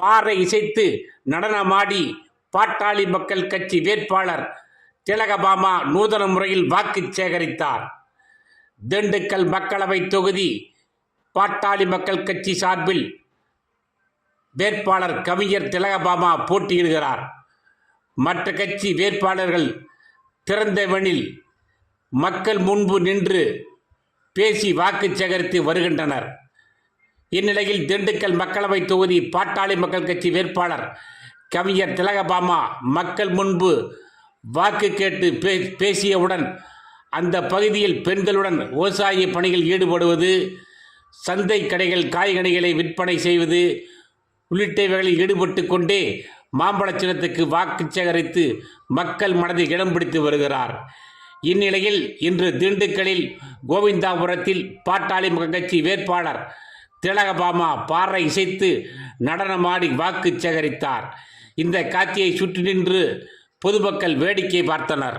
பாறை இசைத்து நடனமாடி பாட்டாளி மக்கள் கட்சி வேட்பாளர் திலகபாமா நூதன முறையில் வாக்கு சேகரித்தார். திண்டுக்கல் மக்களவை தொகுதி பாட்டாளி மக்கள் கட்சி சார்பில் வேட்பாளர் கவிஞர் திலகபாமா போட்டியிடுகிறார். மற்ற கட்சி வேட்பாளர்கள் திறந்தவனில் மக்கள் முன்பு நின்று பேசி வாக்கு சேகரித்து வருகின்றனர். இந்நிலையில் திண்டுக்கல் மக்களவை தொகுதி பாட்டாளி மக்கள் கட்சி வேட்பாளர் கவிஞர் திலகபாமா மக்கள் முன்பு வாக்கு கேட்டு பே பேசியவுடன் அந்த பகுதியில் பெண்களுடன் விவசாய பணியில் ஈடுபடுவது சந்தை கடைகள் காய்கனிகளை விற்பனை செய்வது உள்ளிட்டவைகளில் ஈடுபட்டு கொண்டே மாம்பழச்சினத்துக்கு வாக்கு சேகரித்து மக்கள் மனதில் இடம் பிடித்து வருகிறார். இந்நிலையில் இன்று திண்டுக்கலில் கோவிந்தாபுரத்தில் பாட்டாளி மக்கள் கட்சி வேட்பாளர் திலகபாமா பாறை இசைத்து நடனமாடி வாக்கு சேகரித்தார். இந்த காட்சியை சுற்றி நின்று பொதுமக்கள் வேடிக்கை பார்த்தனர்.